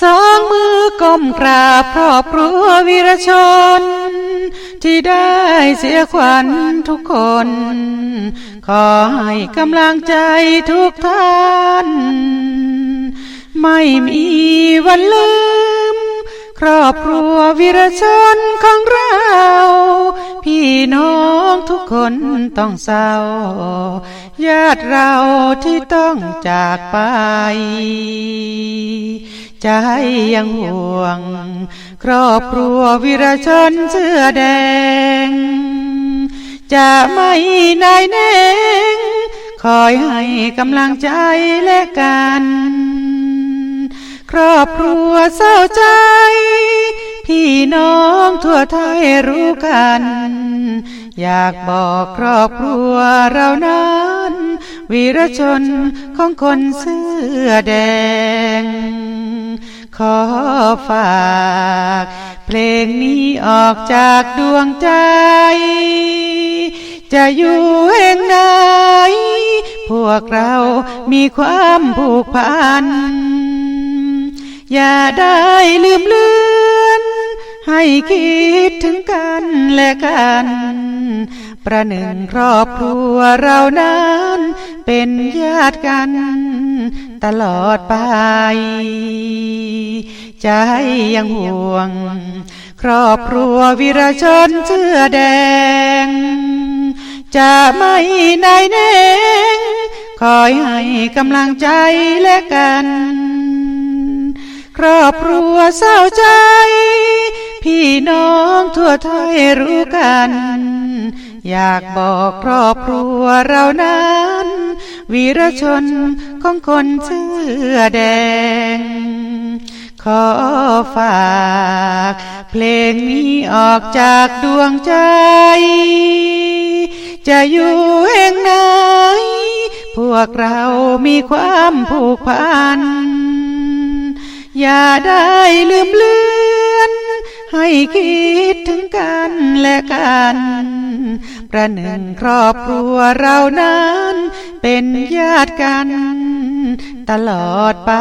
สองมือก้มกราบครอบครัววีรชน ที่ได้เสียขวัญทุกคน ขอให้กำลังใจทุกท่าน ไม่มีวันลืม ครอบครัววีรชนของเรา พี่น้องทุกคนต้องเศร้า ญาติเราที่ต้องจากไป ใจยังห่วง ครอบครัววีรชนเสื้อแดง จะไม่นายแนงคอยให้กำลังใจและกัน ครอบครัวเศร้าใจ พี่น้องทั่วไทยรู้กัน อยากบอกครอบครัวเรานั้น วีรชนของคนเสื้อแดง ขอฝากเพลงนี้ออกจากดวงใจ จะอยู่แห่งไหนพวกเรามีความผูกพัน อย่าได้ลืมเลือน ให้คิดถึงกันและกัน ประหนึ่งครอบครัวเรานั้นเป็นญาติกัน ตลอดไป ใจยังห่วง ครอบครัววีรชนเสื้อแดง จะไม่นายแนงคอยให้กำลังใจและกัน ครอบครัวเศร้าใจ พี่น้องทั่วไทยรู้กัน อยากบอกครอบครัวเรานั้น วีรชนของคนเสื้อแดง ขอฝากเพลงนี้ออกจากดวงใจ จะอยู่แห่งไหน พวกเรามีความผูกพัน อย่าได้ลืมเลือนให้คิดถึงกันและกัน ประหนึ่งครอบครัวเรานั้น เป็นญาติกันตลอดไป